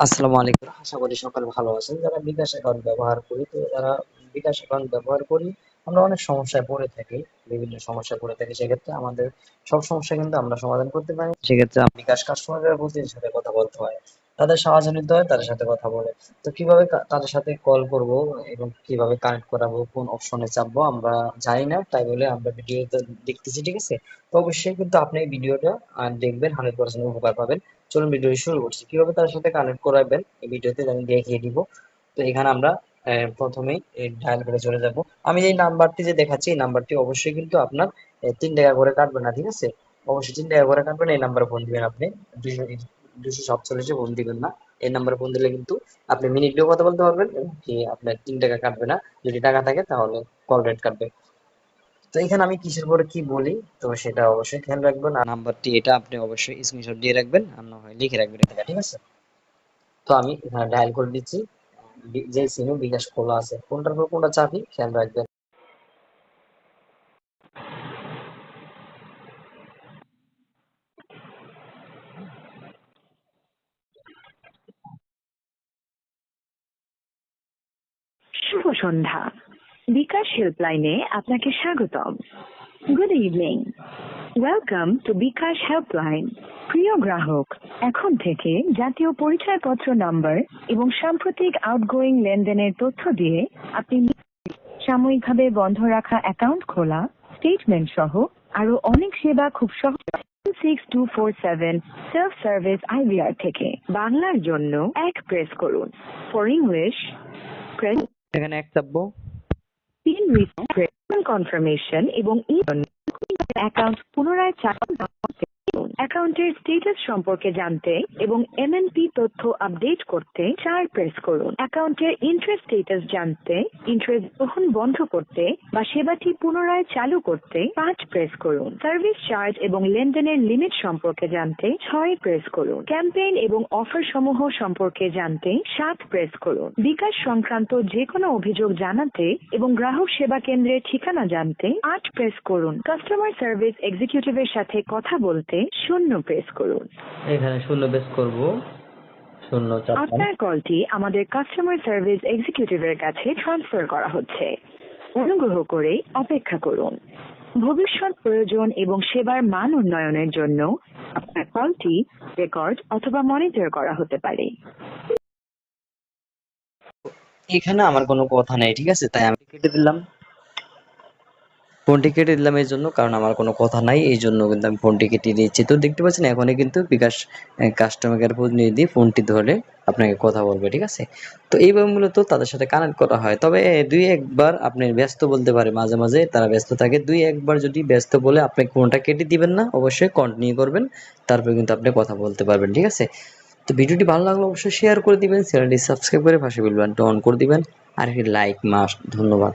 আসসালামু আলাইকুম। আশা করি সকাল ভালো আছেন। যারা বিকাশ অ্যাকাউন্ট ব্যবহার করি তো যারা বিকাশ অ্যাকাউন্ট ব্যবহার করি আমরা অনেক সমস্যায় পড়ে থাকি বিভিন্ন সমস্যায় পড়ে থাকি। সেক্ষেত্রে আমাদের সব সমস্যা কিন্তু আমরা সমাধান করতে পারি। সেক্ষেত্রে বিকাশ কাস্টমারের প্রতিনিধির সাথে কথা বলতে হয় তাদের সাহায্য নিতে হয়, তাদের সাথে কথা বলে। তো কীভাবে তাদের সাথে কল করব এবং কীভাবে কানেক্ট করাবো, কোন অপশনে চাপবো, আমরা জানি না, তাই বলে আমরা ভিডিওতে দেখতেছি, ঠিক আছে? তো অবশ্যই কিন্তু আপনি এই ভিডিওটা দেখবেন হান্ড্রেড পার্সেন্ট উপকার পাবেন। চলুন ভিডিও শুরু করছি। কীভাবে তাদের সাথে কানেক্ট করাবেন, এই ভিডিওতে আমি দেখিয়ে দিব। তো এখানে আমরা প্রথমেই ডায়াল করে চলে যাব। আমি এই নাম্বারটি যে দেখাচ্ছি, এই নাম্বারটি অবশ্যই কিন্তু আপনার তিন টাকা করে কাটবে না, ঠিক আছে? অবশ্যই তিন টাকা করে কাটবেন, এই নাম্বারে ফোন দিবেন আপনি। দুশো দুশো সাতচল্লিশে ফোন দিবেন না। এই নাম্বারে ফোন দিলে কিন্তু আপনি মিনিট দিয়েও কথা বলতে পারবেন এবং কি আপনার তিন টাকা কাটবে না। যদি টাকা থাকে তাহলে কল রেট কাটবে। তো এখানে আমি কিসের পরে কি বলি? তো সেটা অবশ্যই খেয়াল রাখবেন। আর নাম্বারটি এটা আপনি অবশ্যই স্ক্রিনশট দিয়ে রাখবেন আর না হয় লিখে রাখবেন এটা ঠিক আছে? তো আমি এখানে ডায়াল করে দিচ্ছি। যে সিমে বিকাশ খোলা আছে। কোনটার পর কোনটা চাপি খেয়াল রাখবেন। শুভ সন্ধ্যা। বিকাশ হেল্পলাইনে আপনাকে স্বাগতম। Good evening. Welcome to bKash helpline. প্রিয় গ্রাহক, এখন থেকে জাতীয় পরিচয়পত্র নম্বর এবং সাম্প্রতিক আউটগোয়িং লেনদেনের তথ্য দিয়ে আপনি সাময়িকভাবে বন্ধ রাখা অ্যাকাউন্ট খোলা স্টেটমেন্ট সহ আরও অনেক সেবা খুব সহজ six two four seven self service IVR থেকে বাংলার জন্য এক প্রেস করুন। ফর ইংলিশ প্রেস এখানে এক চাপবো তিন রিসেন্ট কনফার্মেশন এবং অ্যাকাউন্ট পুনরায় চালু অ্যাকাউন্টের স্ট্যাটাস সম্পর্কে জানতে এবং এমএনপি তথ্য আপডেট করতে চার প্রেস করুন। অ্যাকাউন্টের ইন্টারেস্ট স্ট্যাটাস জানতে ইন্টারেস্ট গ্রহণ বন্ধ করতে বা সেবাটি পুনরায় চালু করতে পাঁচ প্রেস করুন। সার্ভিস চার্জ এবং লেনদেনের লিমিট সম্পর্কে জানতে ছয় প্রেস করুন। ক্যাম্পেইন এবং অফার সমূহ সম্পর্কে জানতে সাত প্রেস করুন। বিকাশ সংক্রান্ত যে কোনো অভিযোগ জানাতে এবং গ্রাহক সেবা কেন্দ্রের ঠিকানা জানতে আট প্রেস করুন। কাস্টমার সার্ভিস এক্সিকিউটিভের সাথে কথা বলতে শূন্য প্রেস করুন। এখানে শূন্য বেস করব। শূন্য আপনার কলটি আমাদের কাস্টমার সার্ভিস এক্সিকিউটিভের কাছে ট্রান্সফার করা হচ্ছে। অনুগ্রহ করে অপেক্ষা করুন। ভবিষ্যৎ প্রয়োজন এবং সেবার মান উন্নয়নের জন্য আপনার কলটি রেকর্ড অথবা মনিটর করা হতে পারে। এখানে আমার কোনো কথা নেই ঠিক আছে? তাই আমি কেটে দিলাম। ফোনটি কেটে দিলাম এই জন্য কারণ আমার কোনো কথা নাই এই জন্য কিন্তু আমি ফোনটি কেটে দিয়েছি। তো দেখতে পাচ্ছেন, এখনই কিন্তু বিকাশ কাস্টমার কেয়ার প্রতিনিধি ফোনটি ধরে আপনাকে কথা বলবে, ঠিক আছে? তো এইভাবে মূলত তাদের সাথে কানেক্ট করা হয়। তবে দুই একবার আপনি ব্যস্ত বলতে পারে, মাঝে মাঝে তারা ব্যস্ত থাকে। দুই একবার যদি ব্যস্ত বলে আপনি ফোনটা কেটে দিবেন না, অবশ্যই কন্টিনিউ করবেন, তারপরে কিন্তু আপনি কথা বলতে পারবেন, ঠিক আছে? তো ভিডিওটি ভালো লাগলে অবশ্যই শেয়ার করে দিবেন চ্যানেলটি সাবস্ক্রাইব করে পাশে বেল অন করে দিবেন। আর একটি লাইক মাস্ট ধন্যবাদ।